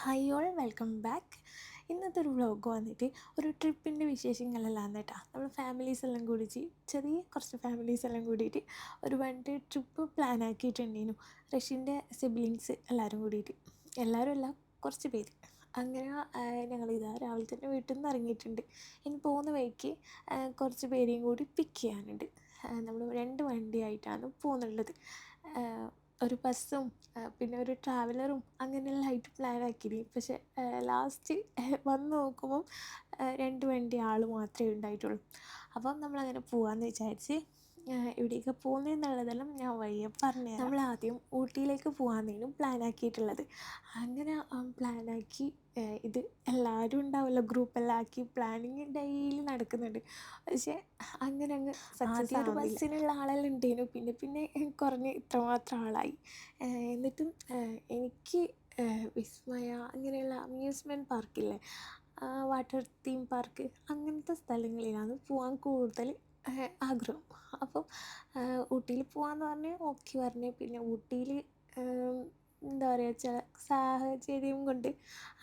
Hi all welcome back ഇന്നത്തെ ഒരു vlog വന്നിട്ട് ഒരു ട്രിപ്പിന്റെ വിശേഷങ്ങളെല്ലാം കേട്ടോ. നമ്മൾ ഫാമിലീസ് എല്ലാം കൂടിച്ച് ചെറിയ കുറച്ച് ഫാമിലീസ് എല്ലാം കൂടിയിട്ട് ഒരു വൺ ഡേ ട്രിപ്പ് പ്ലാൻ ആക്കിയിട്ടുണ്ടേനു. റഷ്യന്റെ സിബ്ലിങ്സ് എല്ലാവരും കൂടിയിട്ട്. എല്ലാവരും അല്ല കുറച്ച് പേര്. അങ്ങനെ ഞങ്ങൾ ഇതാ രാവിലെ തന്നെ വീട്ടിൽ നിന്ന് ഇറങ്ങിയിട്ടുണ്ട്. ഇനി പോകുന്ന വഴിക്ക് കുറച്ച് പേരെയും കൂടി പിക്ക് ചെയ്യാനുണ്ട്. നമ്മൾ രണ്ട് വണ്ടിയായിട്ടാണ് പോകുന്നുള്ളത്. ഒരു ബസ്സും പിന്നെ ഒരു ട്രാവലറും പ്ലാൻ ആക്കി പക്ഷെ ലാസ്റ്റ് വന്ന് നോക്കുമ്പം രണ്ട് വണ്ടി ആൾ മാത്രമേ ഉണ്ടായിട്ടുള്ളൂ. അപ്പം നമ്മളങ്ങനെ പോകാമെന്ന് വിചാരിച്ച് ആ, എവിടേക്ക് പോകുന്നതെന്നുള്ളതെല്ലാം ഞാൻ വയ്യ പറഞ്ഞു നമ്മൾ ആദ്യം ഊട്ടിയിലേക്ക് പ്ലാൻ ആക്കിയിട്ടുള്ളത്. അങ്ങനെ പ്ലാനാക്കി ഇത് എല്ലാവരും ഉണ്ടാവുമല്ലോ ഗ്രൂപ്പെല്ലാം ആക്കി പ്ലാനിങ് ഡെയിലി നടക്കുന്നുണ്ട്. പക്ഷേ അങ്ങനെ അങ്ങ് ആദ്യം ഒരു ബസ്സിനുള്ള ആളെല്ലാം ഉണ്ടായിരുന്നു. പിന്നെ പിന്നെ കുറഞ്ഞ് ഇത്രമാത്രം ആളായി. എന്നിട്ടും എനിക്ക് വിസ്മയ അങ്ങനെയുള്ള അമ്യൂസ്മെന്റ് പാർക്കില്ലേ വാട്ടർ തീം പാർക്ക് അങ്ങനത്തെ സ്ഥലങ്ങളിലാണ് പോകാൻ കൂടുതൽ ആഗ്രഹം. അപ്പം ഊട്ടിയിൽ പോകാമെന്ന് പറഞ്ഞ് ഓക്കെ പറഞ്ഞു. പിന്നെ ഊട്ടിയിൽ എന്താ പറയുക ചില സാഹചര്യം കൊണ്ട്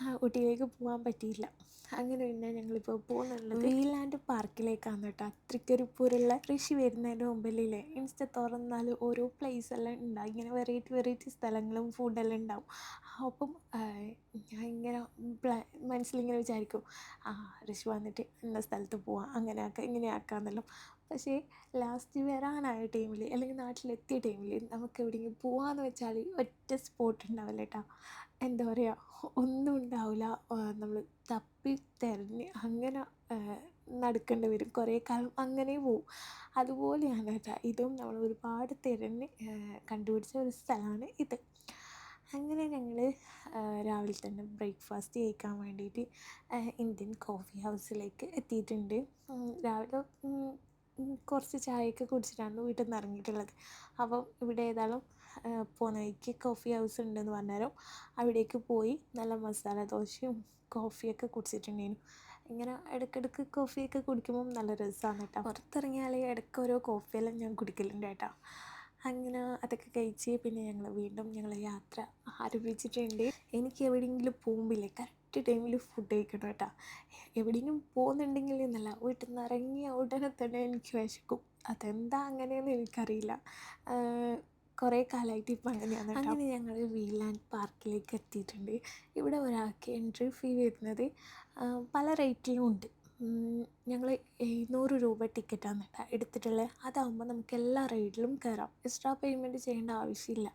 ആ, ഊട്ടിയിലേക്ക് പോകാൻ പറ്റിയില്ല. അങ്ങനെ പിന്നെ ഞങ്ങളിപ്പോൾ പോകുന്നുള്ളത് വീലാൻഡ് പാർക്കിലേക്കാണ് കേട്ടോ. തൃക്കരിപ്പൂരുള്ള ഋഷി വരുന്നതിന്റെ മുമ്പിലില്ലേ ഇൻസ്റ്റ തുറന്നാൽ ഓരോ പ്ലേസ് എല്ലാം ഉണ്ടാവും. ഇങ്ങനെ വെറൈറ്റി വെറൈറ്റി സ്ഥലങ്ങളും ഫുഡെല്ലാം ഉണ്ടാവും. അപ്പം ഞാൻ ഇങ്ങനെ മനസ്സിലിങ്ങനെ വിചാരിക്കും ആ ഋഷി വന്നിട്ട് ഇന്ന സ്ഥലത്ത് പോവാം. അങ്ങനെ ആക്കാം ഇങ്ങനെ ആക്കാമെന്നെല്ലാം പക്ഷേ ലാസ്റ്റ് വരാനായ ടൈമിൽ അല്ലെങ്കിൽ നാട്ടിലെത്തിയ ടൈമിൽ നമുക്ക് എവിടെയെങ്കിലും പോവാന്ന് വെച്ചാൽ ഒറ്റ സ്പോട്ട് ഉണ്ടാവില്ല കേട്ടോ. എന്താ പറയുക ഒന്നും ഉണ്ടാവില്ല. നമ്മൾ തപ്പി തിരഞ്ഞ് അങ്ങനെ നടക്കേണ്ടി വരും. കുറേ കാലം അങ്ങനെ പോവും. അതുപോലെയാണ് കേട്ടോ ഇതും നമ്മൾ ഒരുപാട് തിരഞ്ഞ് കണ്ടുപിടിച്ച ഒരു സ്ഥലമാണ് ഇത്. അങ്ങനെ ഞങ്ങൾ രാവിലെ തന്നെ ബ്രേക്ക്ഫാസ്റ്റ് കഴിക്കാൻ വേണ്ടിയിട്ട് ഇന്ത്യൻ കോഫി ഹൗസിലേക്ക് എത്തിയിട്ടുണ്ട്. രാവിലെ കുറച്ച് ചായയൊക്കെ കുടിച്ചിട്ടാണ് വീട്ടിൽ നിന്ന് ഇറങ്ങിയിട്ടുള്ളത്. അപ്പം ഇവിടെ ഏതായാലും പോകുന്ന വഴിക്ക് കോഫി ഹൗസ് ഉണ്ടെന്ന് പറഞ്ഞേരം അവിടേക്ക് പോയി നല്ല മസാല ദോശയും കോഫിയൊക്കെ കുടിച്ചിട്ടുണ്ടായിരുന്നു. ഇങ്ങനെ ഇടയ്ക്കിടയ്ക്ക് കോഫിയൊക്കെ കുടിക്കുമ്പം നല്ല രസമാണ് കേട്ടോ. പുറത്തിറങ്ങിയാൽ ഇടയ്ക്ക് ഓരോ കോഫിയെല്ലാം ഞാൻ കുടിക്കലുണ്ട് കേട്ടോ. അങ്ങനെ അതൊക്കെ കഴിച്ച് പിന്നെ ഞങ്ങൾ വീണ്ടും ഞങ്ങൾ യാത്ര ആരംഭിച്ചിട്ടുണ്ട്. എനിക്ക് എവിടെയെങ്കിലും പോകുമ്പില്ലേ? കറക്റ്റ് ടൈമിൽ ഫുഡ് കഴിക്കണം കേട്ടോ. എവിടെയെങ്കിലും പോകുന്നുണ്ടെങ്കിൽ എന്നല്ല വീട്ടിൽ നിന്ന് ഇറങ്ങിയ ഉടനെ തന്നെ എനിക്ക് വിശക്കും. അതെന്താ അങ്ങനെയെന്ന് എനിക്കറിയില്ല. കുറേ കാലമായിട്ട് ഇപ്പം അങ്ങനെയാണ് അങ്ങനെ ഞങ്ങൾ വീലാൻഡ് പാർക്കിലേക്ക് എത്തിയിട്ടുണ്ട്. ഇവിടെ ഒരാൾക്ക് എൻട്രി ഫീ വരുന്നത് പല റേറ്റിലും ഉണ്ട്. ഞങ്ങൾ എഴുന്നൂറ് രൂപ ടിക്കറ്റാണ് എടുത്തിട്ടുള്ളത്. അതാകുമ്പോൾ നമുക്ക് എല്ലാ റൈഡിലും കയറാം എക്സ്ട്രാ പേയ്മെന്റ് ചെയ്യേണ്ട ആവശ്യമില്ല.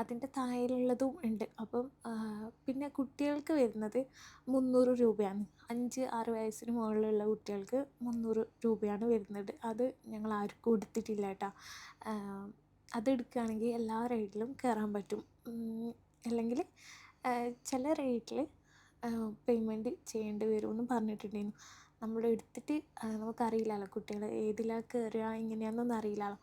അതിന്റെ താഴെയുള്ളതും ഉണ്ട്. അപ്പം പിന്നെ കുട്ടികൾക്ക് വരുന്നത് മുന്നൂറ് രൂപയാണ്. അഞ്ച് ആറ് വയസ്സിന് മുകളിലുള്ള കുട്ടികൾക്ക് മുന്നൂറ് രൂപയാണ് വരുന്നത്. അത് ഞങ്ങൾ ആർക്കും എടുത്തിട്ടില്ല കേട്ടോ. അതെടുക്കുകയാണെങ്കിൽ എല്ലാ റൈഡിലും കയറാൻ പറ്റും. അല്ലെങ്കിൽ ചില റൈഡിൽ പേയ്മെന്റ് ചെയ്യേണ്ടി വരുമെന്ന് പറഞ്ഞിട്ടുണ്ടായിരുന്നു. നമ്മൾ എടുത്തിട്ട് നമുക്കറിയില്ലല്ലോ കുട്ടികൾ ഏതിലാണ് കയറുക എങ്ങനെയാണെന്നൊന്നും അറിയില്ലല്ലോ.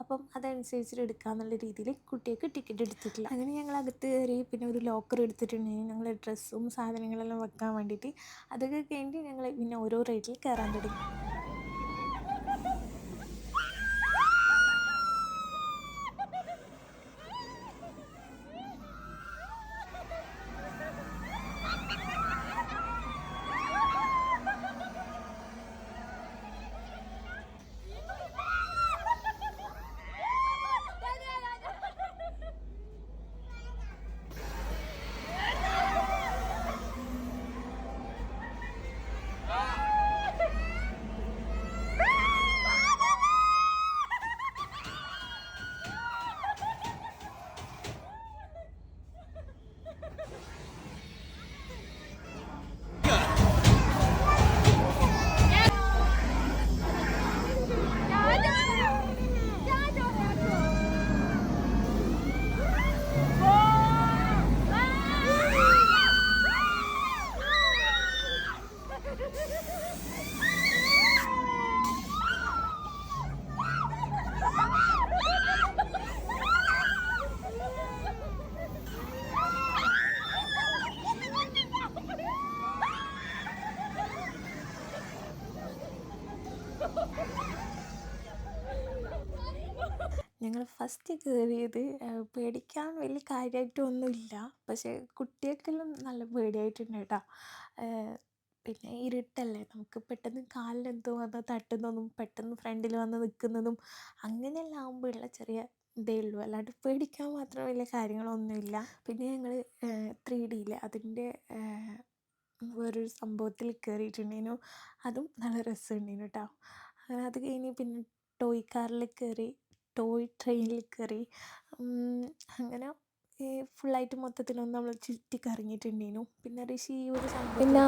അപ്പം അതനുസരിച്ചിട്ട് എടുക്കാമെന്നുള്ള രീതിയിൽ കുട്ടികൾക്ക് ടിക്കറ്റ് എടുത്തിട്ടില്ല. അങ്ങനെ ഞങ്ങൾ അകത്ത് കയറി പിന്നെ ഒരു ലോക്കർ എടുത്തിട്ടുണ്ടെങ്കിൽ ഞങ്ങൾ ഡ്രസ്സും സാധനങ്ങളെല്ലാം വെക്കാൻ വേണ്ടിയിട്ട്. അതൊക്കെ കഴിഞ്ഞിട്ട് ഞങ്ങൾ പിന്നെ ഓരോ റൈഡിൽ കയറാൻ തുടങ്ങി. ഫസ്റ്റ് കയറിയത് പേടിക്കാൻ വലിയ കാര്യമായിട്ടൊന്നുമില്ല പക്ഷേ കുട്ടികൾക്കെല്ലാം നല്ല പേടിയായിട്ടുണ്ട് കേട്ടോ. പിന്നെ ഇരുട്ടല്ലേ? നമുക്ക് പെട്ടെന്ന് കാലിലെന്തോ വന്ന് തട്ടുന്നതും പെട്ടെന്ന് ഫ്രണ്ടിൽ വന്ന് നിൽക്കുന്നതും അങ്ങനെയെല്ലാം ആകുമ്പോഴുള്ള ചെറിയ ഇതേ ഉള്ളൂ. അല്ലാണ്ട് പേടിക്കാൻ മാത്രം വലിയ കാര്യങ്ങളൊന്നുമില്ല. പിന്നെ ഞങ്ങൾ ത്രീ ഡിയിൽ അതിന്റെ വേറൊരു സംഭവത്തിൽ കയറിയിട്ടുണ്ടേനു. അതും നല്ല രസമുണ്ടായിരുന്നു കേട്ടോ. അങ്ങനെ അത് കഴിഞ്ഞ് പിന്നെ ടോയ് കാറിൽ കയറി ടോയ് ട്രെയിനിൽ കയറി. അങ്ങനെ ഫുള്ളായിട്ട് മൊത്തത്തിലൊന്ന് നമ്മൾ ചുറ്റി കറങ്ങിയിട്ടുണ്ടായിരുന്നു പിന്നെ ഋഷി ഈ ഒരു സംഭവം പിന്നെ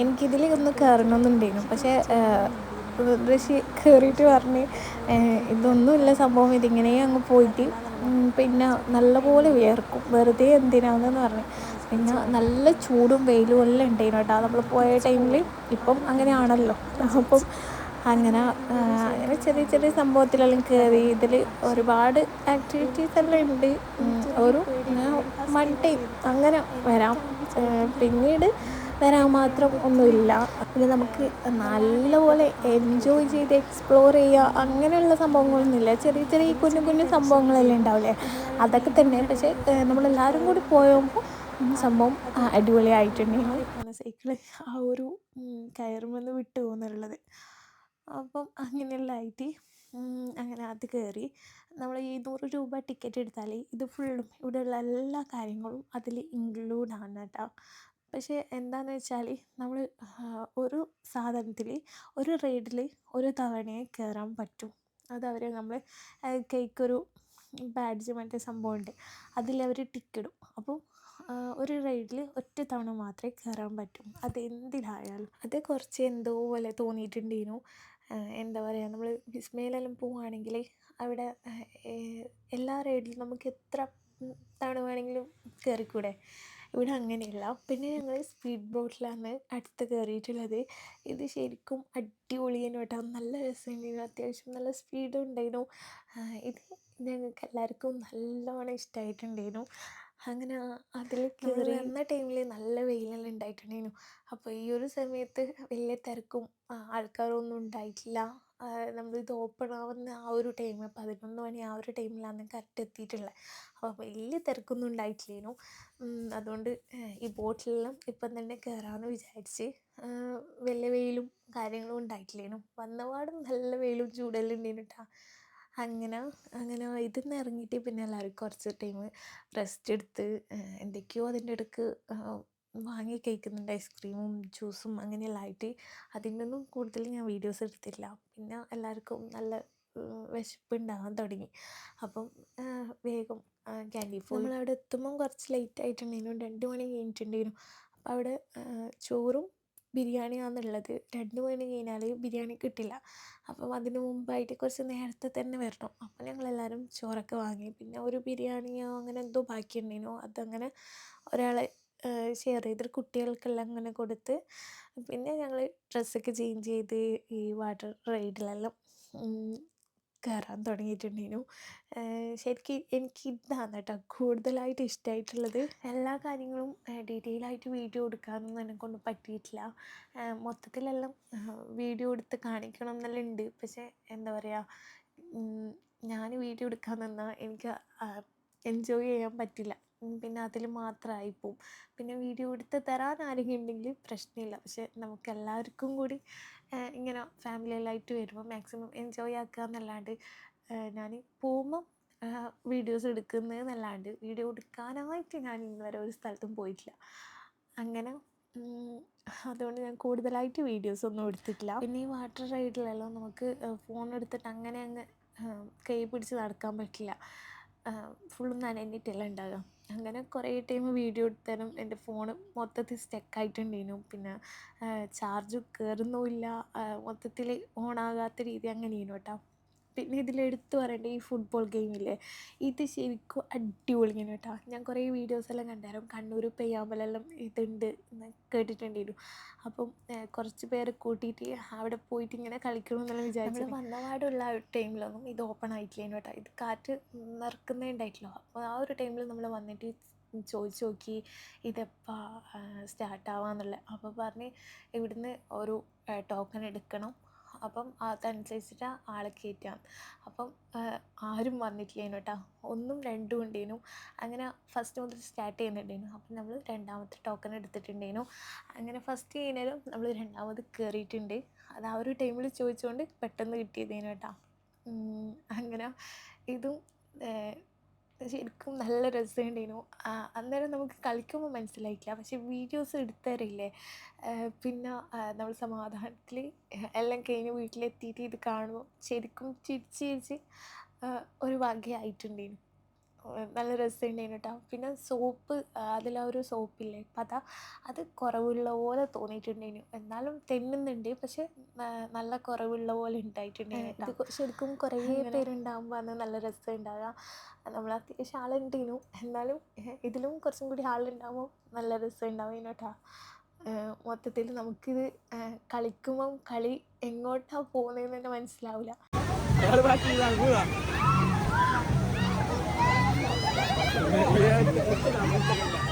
എനിക്കിതിൽ ഒന്ന് കയറണമെന്നുണ്ടായിരുന്നു പക്ഷേ ഋഷി കയറിയിട്ട് പറഞ്ഞ് ഇതൊന്നുമില്ല സംഭവം. ഇതിങ്ങനെ അങ്ങ് പോയിട്ട് പിന്നെ നല്ലപോലെ വിയർക്കും. വെറുതെ എന്തിനാണെന്ന് പറഞ്ഞു. പിന്നെ നല്ല ചൂടും വെയിലും എല്ലാം ഉണ്ടായിരുന്നു കേട്ടോ. നമ്മൾ പോയ ടൈമിൽ ഇപ്പം അങ്ങനെയാണല്ലോ. അപ്പം അങ്ങനെ അങ്ങനെ ചെറിയ ചെറിയ സംഭവത്തിലെല്ലാം കയറി ഇതിൽ ഒരുപാട് ആക്ടിവിറ്റീസ് എല്ലാം ഉണ്ട്. ഒരു വൺ ടൈം അങ്ങനെ വരാം. പിന്നീട് വരാൻ മാത്രം ഒന്നുമില്ല. പിന്നെ നമുക്ക് നല്ലപോലെ എൻജോയ് ചെയ്ത് എക്സ്പ്ലോർ ചെയ്യുക അങ്ങനെയുള്ള സംഭവങ്ങളൊന്നുമില്ല. ചെറിയ ചെറിയ കുഞ്ഞു കുഞ്ഞു സംഭവങ്ങളെല്ലാം ഉണ്ടാവില്ലേ അതൊക്കെ തന്നെ. പക്ഷേ നമ്മളെല്ലാവരും കൂടി പോയപ്പോൾ സംഭവം അടിപൊളിയായിട്ടുണ്ടെങ്കിൽ സൈക്കിൾ ആ ഒരു കയറുമെന്ന് വിട്ടു പോകുന്നുള്ളത്. അപ്പം അങ്ങനെയുള്ള ആയിട്ട് അങ്ങനെ അത് കയറി നമ്മൾ ഈ രൂപ ടിക്കറ്റ് എടുത്താൽ ഇത് ഫുള്ളും ഇവിടെയുള്ള എല്ലാ കാര്യങ്ങളും അതിൽ ഇൻക്ലൂഡ് ആണ് കേട്ടോ പക്ഷേ എന്താണെന്ന് വെച്ചാൽ നമ്മൾ ഒരു സാധനത്തിൽ ഒരു റൈഡിൽ ഒരു തവണയെ കയറാൻ പറ്റൂ. അതവർ നമ്മൾ കേക്കൊരു ബാഡ്ജ് മറ്റേ സംഭവമുണ്ട് അതിലവർ ടിക്കിടും അപ്പോൾ ഒരു റൈഡിൽ ഒറ്റ തവണ മാത്രമേ കയറാൻ പറ്റൂ. അതെന്തിനായാലും. അത് കുറച്ച് എന്തോ പോലെ തോന്നിയിട്ടുണ്ടായിരുന്നു എന്താ പറയുക നമ്മൾ വിസ്മയിലെല്ലാം പോവുകയാണെങ്കിൽ അവിടെ എല്ലാ റൈഡിലും നമുക്ക് എത്ര തവണ വേണമെങ്കിലും കയറിക്കൂടെ ഇവിടെ അങ്ങനെയല്ല. പിന്നെ ഞങ്ങൾ സ്പീഡ് ബോട്ടിലാണ് അടുത്ത് കയറിയിട്ടുള്ളത് ഇത് ശരിക്കും അടിപൊളിയായിരുന്നു കേട്ടോ. നല്ല രസമുണ്ടായിരുന്നു അത്യാവശ്യം നല്ല സ്പീഡും ഉണ്ടായിരുന്നു. ഇത് ഞങ്ങൾക്ക് എല്ലാവർക്കും നല്ലോണം ഇഷ്ടമായിട്ടുണ്ടായിരുന്നു അങ്ങനെ അതിൽ കയറി വന്ന ടൈമിൽ നല്ല വെയിലെല്ലാം ഉണ്ടായിട്ടുണ്ടായിരുന്നു. അപ്പോൾ ഈ ഒരു സമയത്ത് വലിയ തിരക്കും ആൾക്കാരൊന്നും ഉണ്ടായിട്ടില്ല. നമ്മളിത് ഓപ്പൺ ആവുന്ന ആ ഒരു ടൈം പതിനൊന്ന് മണി ആ ഒരു ടൈമിലാണ് കറക്റ്റ് എത്തിയിട്ടുള്ളത് അപ്പോൾ വലിയ തിരക്കൊന്നും ഉണ്ടായിട്ടില്ലേനു. അതുകൊണ്ട് ഈ ബോട്ടിലെല്ലാം ഇപ്പം തന്നെ കയറാമെന്ന് വിചാരിച്ച് വലിയ വെയിലും കാര്യങ്ങളും ഉണ്ടായിട്ടില്ലേനു. വന്നപാടും നല്ല വെയിലും ചൂടെല്ലാം ഉണ്ടായിരുന്നു കേട്ടോ അങ്ങനെ അങ്ങനെ ഇതിൽ നിന്ന് ഇറങ്ങിയിട്ട് പിന്നെ എല്ലാവരും കുറച്ച് ടൈം റെസ്റ്റ് എടുത്ത് എന്തൊക്കെയോ അതിന്റെ ഇടയ്ക്ക് വാങ്ങി കഴിക്കുന്നുണ്ട് ഐസ്ക്രീമും ജ്യൂസും അങ്ങനെയെല്ലാം ആയിട്ട്. അതിന്റെ ഒന്നും കൂടുതൽ ഞാൻ വീഡിയോസ് എടുത്തില്ല. പിന്നെ എല്ലാവർക്കും നല്ല വിശപ്പ് വിശപ്പുണ്ടാകാൻ തുടങ്ങി. അപ്പം വേഗം ക്യാൻഡി പോയി നമ്മളവിടെ എത്തുമ്പം കുറച്ച് ലേറ്റ് ആയിട്ടുണ്ടായിരുന്നു. രണ്ട് മണി കഴിഞ്ഞിട്ടുണ്ടായിരുന്നു. അപ്പോൾ അവിടെ ചോറും ബിരിയാണിയാണുള്ളത് രണ്ട് മണി കഴിഞ്ഞാൽ ബിരിയാണി കിട്ടില്ല. അപ്പം അതിന് മുമ്പായിട്ട് കുറച്ച് നേരത്തെ തന്നെ വരണം. അപ്പം ഞങ്ങളെല്ലാവരും ചോറൊക്കെ വാങ്ങി. പിന്നെ ഒരു ബിരിയാണിയോ അങ്ങനെ എന്തോ ബാക്കി ബാക്കിയുണ്ടായിരുന്നു അതങ്ങനെ ഒരാളെ ഷെയർ ചെയ്തിട്ട് കുട്ടികൾക്കെല്ലാം അങ്ങനെ കൊടുത്ത് പിന്നെ ഞങ്ങൾ ഡ്രസ്സൊക്കെ ചേഞ്ച് ചെയ്ത് ഈ വാട്ടർ റൈഡിലെല്ലാം കയറാൻ തുടങ്ങിയിട്ടുണ്ടായിരുന്നു ശരിക്കും എനിക്ക് ഇതാണ് കേട്ടോ കൂടുതലായിട്ട് ഇഷ്ടമായിട്ടുള്ളത് എല്ലാ കാര്യങ്ങളും ഡീറ്റെയിൽ ആയിട്ട് വീഡിയോ എടുക്കാനൊന്നും എന്നെക്കൊണ്ട് പറ്റിയിട്ടില്ല. മൊത്തത്തിലെല്ലാം വീഡിയോ എടുത്ത് കാണിക്കണം എന്നെല്ലാം ഉണ്ട് പക്ഷേ എന്താ പറയുക ഞാൻ വീഡിയോ എടുക്കാൻ നിന്നാൽ എനിക്ക് എൻജോയ് ചെയ്യാൻ പറ്റില്ല. പിന്നെ അതിൽ മാത്രമായി പോവും. പിന്നെ വീഡിയോ എടുത്ത് തരാൻ ആരെങ്കിലും ഉണ്ടെങ്കിൽ പ്രശ്നമില്ല. പക്ഷെ നമുക്ക് എല്ലാവർക്കും കൂടി ഇങ്ങനെ ഫാമിലിയിലായിട്ട് വരുമ്പോൾ മാക്സിമം എൻജോയ് ആക്കുക എന്നല്ലാണ്ട് ഞാൻ പോകുമ്പം വീഡിയോസ് എടുക്കുന്നതെന്നല്ലാണ്ട് വീഡിയോ എടുക്കാനായിട്ട് ഞാൻ ഇന്നുവരെ ഒരു സ്ഥലത്തും പോയിട്ടില്ല. അങ്ങനെ അതുകൊണ്ട് ഞാൻ കൂടുതലായിട്ട് വീഡിയോസ് ഒന്നും എടുത്തിട്ടില്ല. പിന്നെ ഈ വാട്ടർ റൈഡിലെല്ലാം നമുക്ക് ഫോൺ എടുത്തിട്ട് അങ്ങനെ അങ്ങ് കൈ പിടിച്ച് നടക്കാൻ പറ്റില്ല. ഫുള്ളും നനഞ്ഞിട്ടെല്ലാം ഉണ്ടാകുക അങ്ങനെ കുറേ ടൈം വീഡിയോ എടുത്താലും എന്റെ ഫോൺ മൊത്തത്തിൽ സ്റ്റെക്കായിട്ടുണ്ടേനു പിന്നെ ചാർജ് കയറുന്നുമില്ല മൊത്തത്തിൽ ഓണാകാത്ത രീതി അങ്ങനെയായിരുന്നു കേട്ടോ. പിന്നെ ഇതിൽ എടുത്തു പറയേണ്ട ഈ ഫുട്ബോൾ ഗെയിമില്ലേ ഇത് ശരിക്കും അടിപൊളിയാണ് കേട്ടോ. ഞാൻ കുറേ വീഡിയോസ് എല്ലാം കണ്ടായിരുന്നു. കണ്ണൂർ പെയ്യാമ്പലെല്ലാം ഇതുണ്ട് എന്ന് കേട്ടിട്ടുണ്ടായിരുന്നു. അപ്പം കുറച്ച് പേരെ കൂട്ടിയിട്ട് അവിടെ പോയിട്ട് ഇങ്ങനെ കളിക്കണം എന്നെല്ലാം വിചാരിച്ചു വന്നപാടുള്ള ടൈമിലൊന്നും ഇത് ഓപ്പൺ ആയിട്ടില്ല കേട്ടോ. ഇത് കാറ്റ് നിറക്കുന്നേ അപ്പോൾ ആ ഒരു ടൈമിൽ നമ്മൾ വന്നിട്ട് ചോദിച്ചു നോക്കി ഇതെപ്പോൾ സ്റ്റാർട്ടാവാന്നുള്ളത് അപ്പോൾ പറഞ്ഞ് ഇവിടുന്ന് ഒരു ടോക്കൺ എടുക്കണം. അപ്പം അതനുസരിച്ചിട്ട് ആളെ കയറ്റാം അപ്പം ആരും വന്നിട്ടില്ലേനു കേട്ടോ ഒന്നും രണ്ടും ഉണ്ടേനു. അങ്ങനെ ഫസ്റ്റ് മുതൽ സ്റ്റാർട്ട് ചെയ്യുന്നുണ്ടേനു. അപ്പം നമ്മൾ രണ്ടാമത്തെ ടോക്കൺ എടുത്തിട്ടുണ്ടേനു. അങ്ങനെ ഫസ്റ്റ് ചെയ്യുന്നേരം നമ്മൾ രണ്ടാമത് കയറിയിട്ടുണ്ട് അത് ആ ഒരു ടൈമിൽ ചോദിച്ചുകൊണ്ട് പെട്ടെന്ന് കിട്ടിയതേനു കേട്ടോ അങ്ങനെ ഇതും ശരിക്കും നല്ല രസമുണ്ടായിരുന്നു അന്നേരം നമുക്ക് കളിക്കുമ്പോൾ മനസ്സിലായിട്ടില്ല. പക്ഷെ വീഡിയോസ് എടുത്തരില്ലേ പിന്നെ നമ്മൾ സമാധാനത്തിൽ എല്ലാം കഴിഞ്ഞ് വീട്ടിലെത്തിയിട്ട് ഇത് കാണുമ്പോൾ ശരിക്കും ചിരിച്ച് ചിരിച്ച് ഒരു വകയായിട്ടുണ്ടായിരുന്നു. നല്ല രസമുണ്ടായിരുന്നു കേട്ടോ പിന്നെ സോപ്പ് അതിലാ ഒരു സോപ്പില്ലേ പത അത് കുറവുള്ള പോലെ തോന്നിയിട്ടുണ്ടായിരുന്നു. എന്നാലും തെന്നുന്നുണ്ട് പക്ഷെ നല്ല കുറവുള്ള പോലെ ഉണ്ടായിട്ടുണ്ടായിരുന്നു കേട്ടോ ഇത് ശരിക്കും കുറേ പേരുണ്ടാകുമ്പോൾ അന്ന് നല്ല രസം ഉണ്ടാകുക നമ്മൾ അത്യാവശ്യം ആളുണ്ടേനു എന്നാലും ഇതിലും കുറച്ചും കൂടി ആളുണ്ടാകുമ്പോൾ നല്ല രസം ഉണ്ടാവും കേട്ടോ മൊത്തത്തിൽ നമുക്കിത് കളിക്കുമ്പം കളി എങ്ങോട്ടാണ് പോകുന്നതെന്ന് തന്നെ മനസ്സിലാവില്ല 이야기어쩌나못 들.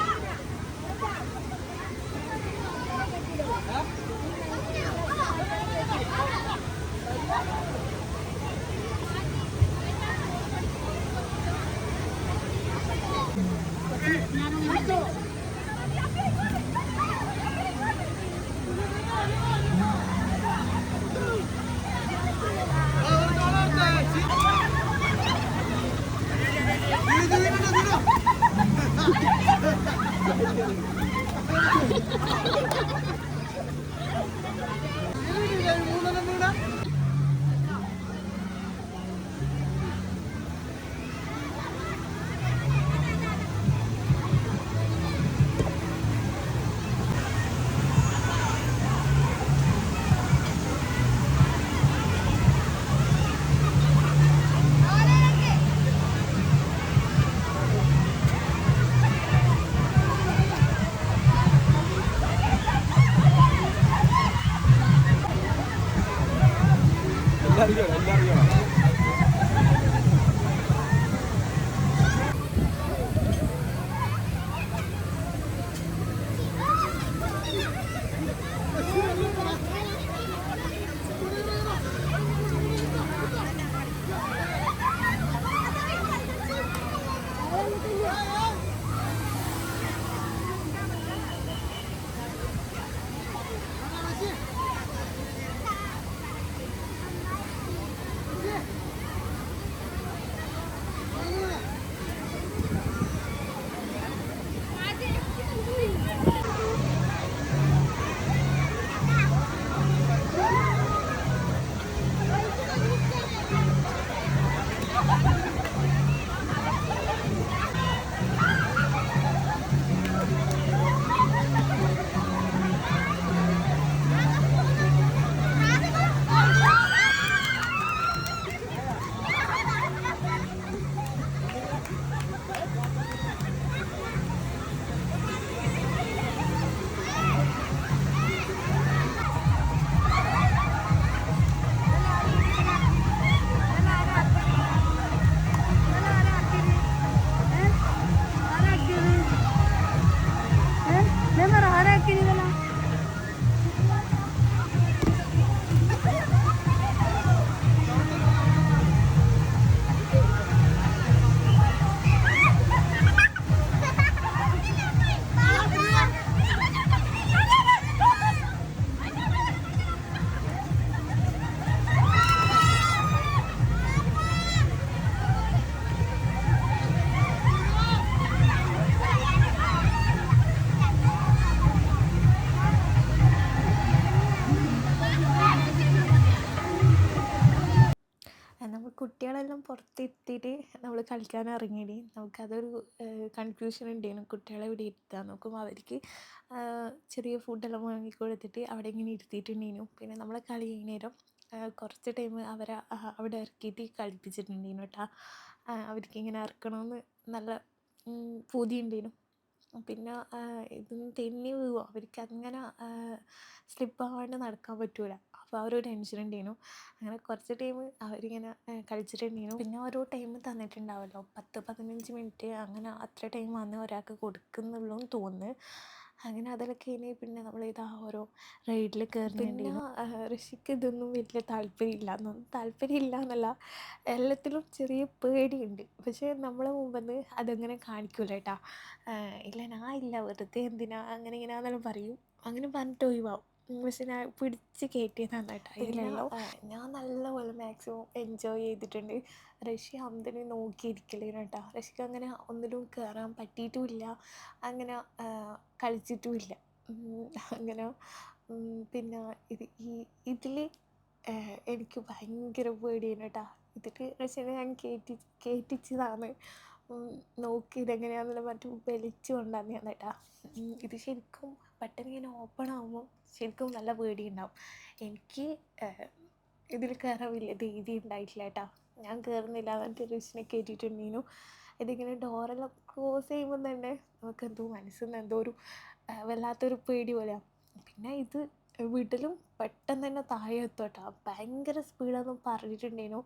കളിക്കാൻ ഇറങ്ങിയത് നമുക്കതൊരു കൺഫ്യൂഷൻ ഉണ്ടായിരുന്നു കുട്ടികളെ ഇവിടെ ഇരുത്താൻ നോക്കുമ്പോൾ അവർക്ക് ചെറിയ ഫുഡെല്ലാം വാങ്ങി കൊടുത്തിട്ട് അവിടെ ഇങ്ങനെ ഇരുത്തിയിട്ടുണ്ടായിരുന്നു പിന്നെ നമ്മളെ കളി കഴിഞ്ഞേരം കുറച്ച് ടൈം അവരെ അവിടെ ഇറക്കിയിട്ട് കളിപ്പിച്ചിട്ടുണ്ടായിരുന്നു കേട്ടോ അവർക്ക് ഇങ്ങനെ ഇറക്കണമെന്ന് നല്ല പൂതി ഉണ്ടായിരുന്നു പിന്നെ ഇതൊന്നും തെന്നി വീഴുമോ അവർക്ക് അങ്ങനെ സ്ലിപ്പ് ആവാണ്ട് നടക്കാൻ പറ്റൂല. അപ്പോൾ ഒരു ടെൻഷൻ ഉണ്ടായിരുന്നു അങ്ങനെ കുറച്ച് ടൈം അവരിങ്ങനെ കളിച്ചിട്ടുണ്ടായിരുന്നു പിന്നെ ഓരോ ടൈം തന്നിട്ടുണ്ടാവുമല്ലോ പത്ത് പതിനഞ്ച് മിനിറ്റ് അങ്ങനെ അത്ര ടൈമാണ് ഒരാൾക്ക് കൊടുക്കുന്നുള്ളൂ എന്ന് തോന്നുന്നു അങ്ങനെ അതിലൊക്കെ ഇനി പിന്നെ നമ്മൾ ഇതാ ഓരോ റൈഡിൽ കയറുന്നുണ്ട് ഋഷിക്ക് ഇതൊന്നും വലിയ താല്പര്യമില്ല എന്നൊന്നും താല്പര്യമില്ല എന്നല്ല എല്ലാത്തിലും ചെറിയ പേടിയുണ്ട്. പക്ഷേ നമ്മളെ മുമ്പെന്ന് അതങ്ങനെ കാണിക്കൂല കേട്ടാ. ഇല്ല ഞാൻ ഇല്ല വെറുതെ എന്തിനാ അങ്ങനെ ഇങ്ങനെ എന്നെല്ലാം പറയും. അങ്ങനെ പറഞ്ഞിട്ട് ഒഴിവാവും. ഞാൻ പിടിച്ച് കയറ്റിയത് നന്നായിട്ടായിരുന്നല്ലോ ഞാൻ നല്ലപോലെ മാക്സിമം എൻജോയ് ചെയ്തിട്ടുണ്ട്. റഷ്യ അന്തനെ നോക്കിയിരിക്കലേ കേട്ടോ. റഷ്യക്ക് അങ്ങനെ ഒന്നിലും കയറാൻ പറ്റിയിട്ടുമില്ല. അങ്ങനെ കളിച്ചിട്ടുമില്ല. അങ്ങനെ പിന്നെ ഇത് ഈ ഇതിൽ എനിക്ക് ഭയങ്കര പേടിയാണ് കേട്ടോ. ഇതിൽ റഷ്യനെ ഞാൻ കയറ്റി കയറ്റിച്ചതാണ് നോക്കി ഇതെങ്ങനെയാണെന്നുള്ള മറ്റു വലിച്ചു കൊണ്ടാന്ന് ഞാൻ കേട്ടാ ഇത് ശരിക്കും പെട്ടെന്ന് ഇങ്ങനെ ഓപ്പൺ ആകുമ്പോൾ ശരിക്കും നല്ല പേടിയുണ്ടാവും. എനിക്ക് ഇതിൽ കയറാൻ വലിയ ഉണ്ടായിട്ടില്ല കേട്ടാ. ഞാൻ കയറുന്നില്ല എന്നിട്ട് ഋഷിനെ കയറ്റിയിട്ടുണ്ടീനു ഇതിങ്ങനെ ഡോറെല്ലാം ക്ലോസ് ചെയ്യുമ്പോൾ തന്നെ നമുക്ക് എന്തോ മനസ്സിൽ നിന്ന് എന്തോ ഒരു വല്ലാത്തൊരു പേടി പോലെയാണ് പിന്നെ ഇത് വീട്ടിലും പെട്ടെന്ന് തന്നെ താഴെ എത്തും കേട്ടോ ഭയങ്കര സ്പീഡൊന്നും പറഞ്ഞിട്ടുണ്ടേനു.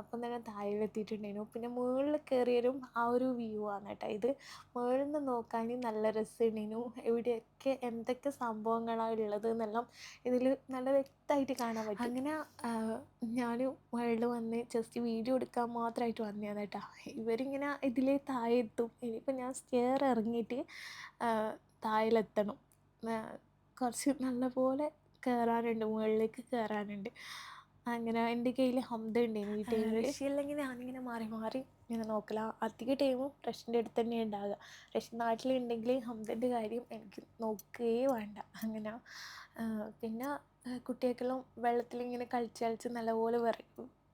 അപ്പം തന്നെ താഴെ എത്തിയിട്ടുണ്ടേനു പിന്നെ മുകളിൽ കയറിയതും ആ ഒരു വ്യൂ ആണ് കേട്ടോ ഇത്. മുകളിൽ നിന്ന് നോക്കാൻ നല്ല രസമുണ്ടേനു. എവിടെയൊക്കെ എന്തൊക്കെ സംഭവങ്ങളാണ് ഉള്ളത് എന്നെല്ലാം ഇതിൽ നല്ല വ്യക്തമായിട്ട് കാണാൻ പറ്റും. അങ്ങനെ ഞാൻ മുകളിൽ വന്ന് ജസ്റ്റ് വീഡിയോ എടുക്കാൻ മാത്രമായിട്ട് വന്നതാണ് കേട്ടോ ഇവരിങ്ങനെ ഇതിലെ താഴെ എത്തും ഇനിയിപ്പോൾ ഞാൻ സ്റ്റെയർ ഇറങ്ങിയിട്ട് താഴെലെത്തണം. കുറച്ച് നല്ലപോലെ കയറാനുണ്ട് മുകളിലേക്ക് കയറാനുണ്ട് അങ്ങനെ എന്റെ കയ്യിൽ ഹംദ ഉണ്ടായിരുന്നു ഈ ടൈമിൽ റഷ്യയില്ലെങ്കിൽ ഞാനിങ്ങനെ മാറി മാറി ഇങ്ങനെ നോക്കല. അധിക ടൈമും റഷ്യന്റെ അടുത്ത് തന്നെ ഉണ്ടാകുക റഷ്യൻ നാട്ടിലുണ്ടെങ്കിൽ ഹംദന്റെ കാര്യം എനിക്ക് നോക്കുകയേ വേണ്ട. അങ്ങനെ. പിന്നെ കുട്ടിയൊക്കെല്ലാം വെള്ളത്തിൽ ഇങ്ങനെ കളിച്ച് കളിച്ച് നല്ലപോലെ വിറ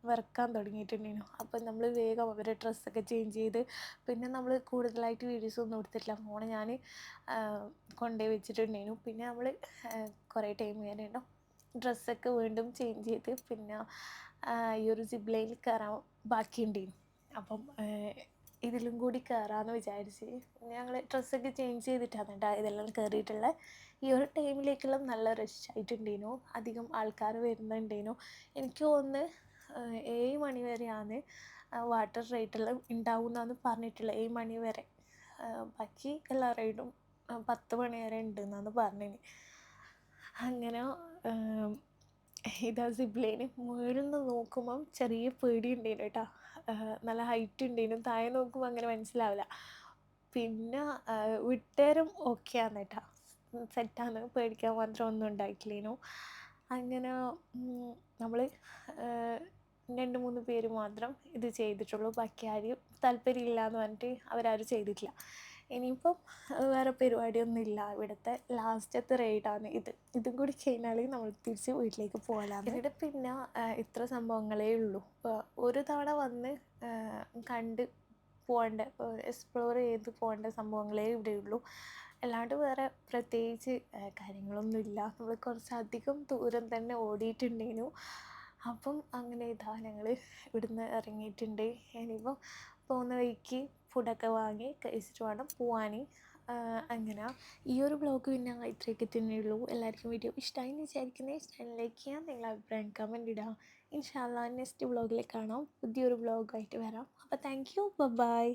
വിറക്കാൻ തുടങ്ങിയിട്ടുണ്ടായിരുന്നു അപ്പം നമ്മൾ വേഗം അവരെ ഡ്രസ്സൊക്കെ ചേഞ്ച് ചെയ്ത് പിന്നെ നമ്മൾ കൂടുതലായിട്ട് വീഡിയോസ് ഒന്നും എടുത്തിട്ടില്ല. ഫോണ് ഞാൻ കൊണ്ടുപോയി വെച്ചിട്ടുണ്ടായിരുന്നു പിന്നെ നമ്മൾ കുറേ ടൈം കഴിഞ്ഞിട്ടുണ്ടോ ഡ്രസ്സൊക്കെ വീണ്ടും ചേഞ്ച് ചെയ്ത് പിന്നെ ഈ ഒരു സിബ് കയറാൻ ബാക്കിയുണ്ടായിരുന്നു അപ്പം ഇതിലും കൂടി കയറാമെന്ന് വിചാരിച്ച് ഞങ്ങൾ ഡ്രസ്സൊക്കെ ചേഞ്ച് ചെയ്തിട്ടാണ് കേട്ടോ ഇതെല്ലാം കയറിയിട്ടുള്ളത് ഈ ഒരു ടൈമിലേക്കെല്ലാം നല്ല റഷ് ആയിട്ടുണ്ടേനു. അധികം ആൾക്കാർ വരുന്നുണ്ടേനു. എനിക്ക് തോന്നുന്നു ഏഴ് മണി വരെയാണ് വാട്ടർ റൈഡെല്ലാം ഉണ്ടാവുന്നതെന്ന് പറഞ്ഞിട്ടുള്ളത് ഏഴ് മണി വരെ. ബാക്കി എല്ലാ റൈഡും പത്ത് മണി വരെ ഉണ്ടെന്നാണ് പറഞ്ഞത്. അങ്ങനെ ഇതാ സിബ്ലൈന് മുകളിൽ നോക്കുമ്പം ചെറിയ പേടി ഉണ്ടായിരുന്നു കേട്ടോ നല്ല ഹൈറ്റ് ഉണ്ടായിരുന്നു താഴെ നോക്കുമ്പോൾ അങ്ങനെ മനസ്സിലാവില്ല. പിന്നെ വിട്ടേരും ഓക്കെ ഓക്കെയാണ് കേട്ടോ സെറ്റാണ് പേടിക്കാൻ മാത്രം ഒന്നും ഉണ്ടായിട്ടില്ലേനു. അങ്ങനെ നമ്മൾ രണ്ട് മൂന്ന് പേര് മാത്രം ഇത് ചെയ്തിട്ടുള്ളൂ. ബാക്കി ആരും താല്പര്യമില്ല എന്ന് പറഞ്ഞിട്ട് അവരാരും ചെയ്തിട്ടില്ല. ഇനിയിപ്പം വേറെ പരിപാടിയൊന്നും ഇല്ല ഇവിടുത്തെ ലാസ്റ്റത്തെ റൈഡാണ് ഇത്. ഇതും കൂടി കഴിഞ്ഞാൽ നമ്മൾ തിരിച്ച് വീട്ടിലേക്ക് പോകലാണ് ഇവിടെ പിന്നെ ഇത്ര സംഭവങ്ങളേ ഉള്ളൂ. ഒരു തവണ വന്ന് കണ്ട് പോകേണ്ട എക്സ്പ്ലോർ ചെയ്ത് പോകേണ്ട സംഭവങ്ങളേ ഇവിടെ ഉള്ളൂ. അല്ലാണ്ട് വേറെ പ്രത്യേകിച്ച് കാര്യങ്ങളൊന്നുമില്ല. നമ്മൾ കുറച്ചധികം ദൂരം തന്നെ ഓടിയിട്ടുണ്ടേനു. അപ്പം അങ്ങനെ ഇതാ ഞങ്ങൾ ഇവിടുന്ന് ഇറങ്ങിയിട്ടുണ്ട്. ഇനിയിപ്പം പോകുന്ന വഴിക്ക് ഫുഡൊക്കെ വാങ്ങി കഴിച്ചിട്ട് വേണം പോവാൻ അങ്ങനെ. ഈ ഒരു ബ്ലോഗ് പിന്നെ ഇത്രയൊക്കെ തന്നെയുള്ളൂ എല്ലാവർക്കും വീഡിയോ ഇഷ്ടമായി എന്ന് വിചാരിക്കുന്നത് ഇഷ്ടമായി ലൈക്ക് ചെയ്യാം. നിങ്ങളുടെ അഭിപ്രായം കമന്റ് ഇടാം. ഇൻഷാല്ല നെക്സ്റ്റ് വ്ളോഗിൽ കാണാം. പുതിയൊരു ബ്ലോഗായിട്ട് വരാം. അപ്പോൾ താങ്ക് യു ബൈ